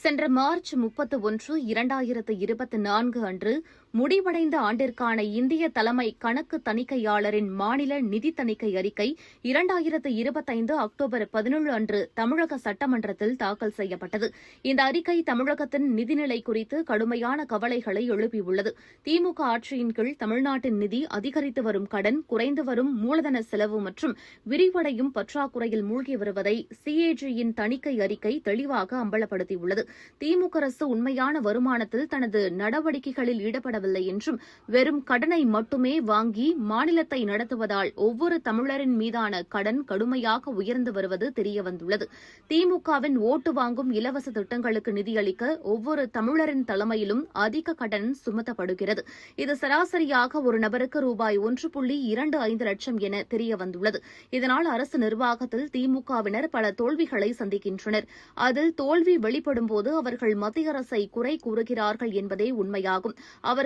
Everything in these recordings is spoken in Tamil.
சென்ற மார்ச் முப்பத்து ஒன்று இரண்டாயிரத்து இருபத்தி நான்கு அன்று முடிவடைந்த ஆண்டிற்கான இந்திய தலைமை கணக்கு தணிக்கையாளரின் மாநில நிதி தணிக்கை அறிக்கை இரண்டாயிரத்து இருபத்தைந்து அக்டோபர் பதினேழு அன்று தமிழக சட்டமன்றத்தில் தாக்கல் செய்யப்பட்டது. இந்த அறிக்கை தமிழகத்தின் நிதிநிலை குறித்து கடுமையான கவலைகளை எழுப்பியுள்ளது. திமுக ஆட்சியின் கீழ் தமிழ்நாட்டின் நிதி அதிகரித்து வரும் கடன் குறைந்து வரும் மூலதன செலவு மற்றும் விரிவடையும் பற்றாக்குறையில் மூழ்கி வருவதை சிஏஜியின் தணிக்கை அறிக்கை தெளிவாக அம்பலப்படுத்தியுள்ளது. திமுக அரசு உண்மையான வருமானத்தில் தனது நடவடிக்கைகளில் ஈடுபட ஈடுபடவில்லை என்றும் வெறும் கடனை மட்டுமே வாங்கி மாநிலத்தை நடத்துவதால் ஒவ்வொரு தமிழரின் மீதான கடன் கடுமையாக உயர்ந்து வருவது தெரியவந்துள்ளது. திமுகவின் ஓட்டு வாங்கும் இலவச திட்டங்களுக்கு நிதியளிக்க ஒவ்வொரு தமிழரின் தலைமையிலும் அதிக கடன் சுமத்தப்படுகிறது. இது சராசரியாக ஒரு நபருக்கு ரூபாய் ஒன்று புள்ளி இரண்டு ஐந்து லட்சம் என தெரியவந்துள்ளது. இதனால் அரசு நிர்வாகத்தில் திமுகவினர் பல தோல்விகளை சந்திக்கின்றனர். அதில் தோல்வி வெளிப்படும்போது அவர்கள் மத்திய அரசை குறை கூறுகிறார்கள் என்பதே உண்மையாகும்.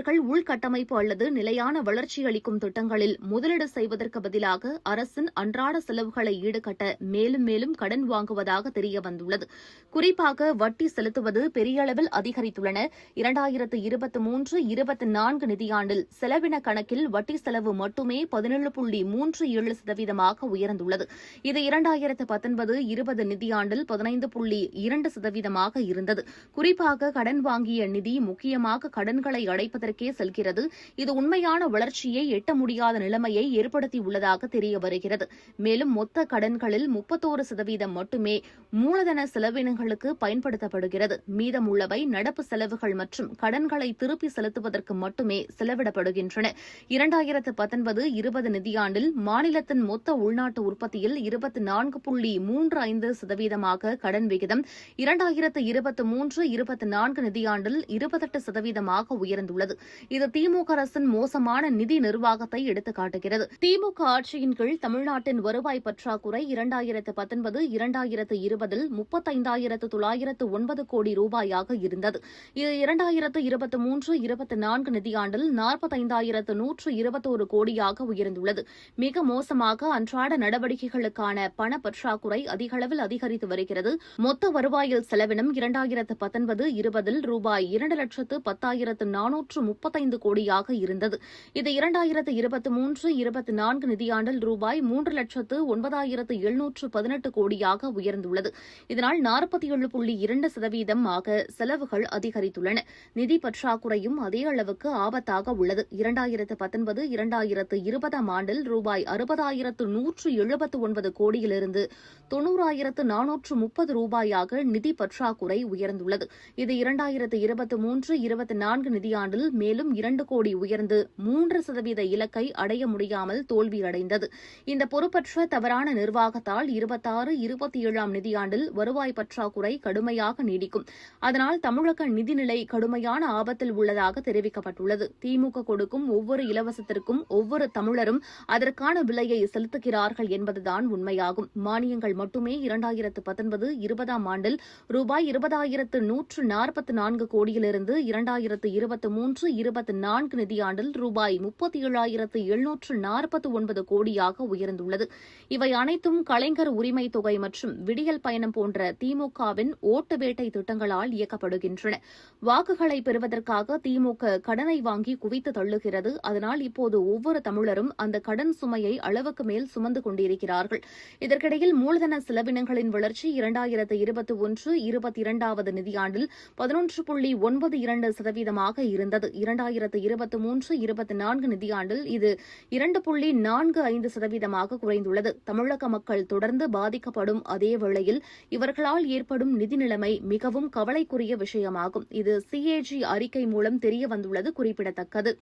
அவர்கள் உள்கட்டமைப்பு அல்லது நிலையான வளர்ச்சி அளிக்கும் திட்டங்களில் முதலீடு செய்வதற்கு பதிலாக அரசின் அன்றாட செலவுகளை ஈடுகட்ட மேலும் மேலும் கடன் வாங்குவதாக தெரியவந்துள்ளது குறிப்பாக வட்டி செலுத்துவது பெரிய அளவில் அதிகரித்துள்ளன. இரண்டாயிரத்து இருபத்தி மூன்று இருபத்தி நான்கு நிதியாண்டில் செலவின கணக்கில் வட்டி செலவு மட்டுமே பதினேழு புள்ளி மூன்று ஏழு சதவீதமாக உயர்ந்துள்ளது. இது இரண்டாயிரத்து பத்தொன்பது இருபது நிதியாண்டில் பதினைந்து புள்ளி இரண்டு சதவீதமாக இருந்தது. குறிப்பாக கடன் வாங்கிய நிதி முக்கியமாக கடன்களை அடைப்பதற்கு செல்கிறது. இது உண்மையான வளர்ச்சியை எட்ட முடியாத நிலைமையை ஏற்படுத்தியுள்ளதாக தெரிய வருகிறது. மேலும் மொத்த கடன்களில் முப்பத்தோரு சதவீதம் மட்டுமே மூலதன செலவினங்களுக்கு பயன்படுத்தப்படுகிறது. மீதமுள்ளவை நடப்பு செலவுகள் மற்றும் கடன்களை திருப்பி செலுத்துவதற்கு மட்டுமே செலவிடப்படுகின்றன. இரண்டாயிரத்து பத்தொன்பது இருபது நிதியாண்டில் மாநிலத்தின் மொத்த உள்நாட்டு உற்பத்தியில் இருபத்தி நான்கு புள்ளி மூன்று ஐந்து சதவீதமாக கடன் விகிதம் இரண்டாயிரத்து இருபத்தி மூன்று இருபத்தி நான்கு நிதியாண்டில் இருபத்தெட்டு சதவீதமாக உயர்ந்துள்ளது. இது திமுக அரசின் மோசமான நிதி நிர்வாகத்தை எடுத்துக்காட்டுகிறது திமுக ஆட்சியின் கீழ் தமிழ்நாட்டின் வருவாய் பற்றாக்குறை இரண்டாயிரத்து பத்தொன்பது இரண்டாயிரத்து இருபதில் முப்பத்தைந்தாயிரத்து தொள்ளாயிரத்து ஒன்பது கோடி ரூபாயாக இருந்தது. இது இரண்டாயிரத்து இருபத்தி மூன்று இருபத்தி நான்கு நிதியாண்டில் நாற்பத்தைந்தாயிரத்து நூற்று இருபத்தோரு கோடியாக உயர்ந்துள்ளது. மிக மோசமாக அன்றாட நடவடிக்கைகளுக்கான பண பற்றாக்குறை அதிகளவில் அதிகரித்து வருகிறது. மொத்த வருவாயில் செலவினம் இரண்டாயிரத்து பத்தொன்பது இருபதில் ரூபாய் இரண்டு லட்சத்து பத்தாயிரத்து நானூற்று முப்பத்தைந்து கோடியாக இருந்தது. இது இரண்டாயிரத்து இருபத்தி மூன்று இருபத்தி நான்கு நிதியாண்டில் ரூபாய் மூன்று லட்சத்து ஒன்பதாயிரத்து எழுநூற்று பதினெட்டு கோடியாக உயர்ந்துள்ளது. இதனால் நாற்பத்தி ஏழு புள்ளி இரண்டு சதவீதம் ஆக செலவுகள் அதிகரித்துள்ளன. நிதி பற்றாக்குறையும் அதே அளவுக்கு ஆபத்தாக உள்ளது. இரண்டாயிரத்து பத்தொன்பது இரண்டாயிரத்து இருபதாம் ஆண்டில் ரூபாய் அறுபதாயிரத்து நூற்று எழுபத்து ஒன்பது கோடியிலிருந்து தொன்னூறாயிரத்து நானூற்று முப்பது ரூபாயாக நிதி பற்றாக்குறை உயர்ந்துள்ளது. இது இரண்டாயிரத்து இருபத்தி மூன்று இருபத்தி நான்கு நிதியாண்டில் மேலும் இரண்டு கோடி உயர்ந்து மூன்று சதவீத இலக்கை அடைய முடியாமல் தோல்வியடைந்தது. இந்த பொறுப்பற்ற தவறான நிர்வாகத்தால் இருபத்தாறு இருபத்தி ஏழாம் நிதியாண்டில் வருவாய் பற்றாக்குறை கடுமையாக நீடிக்கும். அதனால் தமிழக நிதிநிலை கடுமையான ஆபத்தில் உள்ளதாக தெரிவிக்கப்பட்டுள்ளது. திமுக கொடுக்கும் ஒவ்வொரு இலவசத்திற்கும் ஒவ்வொரு தமிழரும் அதற்கான விலையை செலுத்துகிறார்கள் என்பதுதான் உண்மையாகும். மானியங்கள் மட்டுமே இரண்டாயிரத்து பத்தொன்பது இருபதாம் ஆண்டில் ரூபாய் இருபதாயிரத்து நூற்று நாற்பத்தி நான்கு கோடியிலிருந்து இரண்டாயிரத்து இருபத்தி மூன்று இருபத்தி நான்கு நிதியாண்டில் ரூபாய் முப்பத்தி ஏழாயிரத்து எழுநூற்று நாற்பத்தி ஒன்பது கோடியாக உயர்ந்துள்ளது. இவை அனைத்தும் கலைஞர் உரிமை தொகை மற்றும் விடியல் பயணம் போன்ற திமுகவின் ஓட்டு வேட்டை திட்டங்களால் இயக்கப்படுகின்றன. வாக்குகளை பெறுவதற்காக திமுக கடனை வாங்கி குவித்து தள்ளுகிறது. அதனால் இப்போது ஒவ்வொரு தமிழரும் அந்த கடன் சுமையை அளவுக்கு மேல் சுமந்து கொண்டிருக்கிறார்கள். இதற்கிடையில் மூலதன செலவினங்களின் வளர்ச்சி இரண்டாயிரத்து இருபத்தி ஒன்று இருபத்தி இரண்டாவது நிதியாண்டில் பதினொன்று புள்ளி ஒன்பது இரண்டு சதவீதமாக இருந்தது. இரண்டாயிரத்து இருபத்தி மூன்று இருபத்தி நான்கு நிதியாண்டில் இது இரண்டு புள்ளி நான்கு ஐந்து சதவீதமாக குறைந்துள்ளது. தமிழக மக்கள் தொடர்ந்து பாதிக்கப்படும் அதே வேளையில் இவர்களால் ஏற்படும் நிதி நிலைமை மிகவும் கவலைக்குரிய விஷயமாகும். இது சிஏஜி அறிக்கை மூலம் தெரியவந்துள்ளது குறிப்பிடத்தக்கது.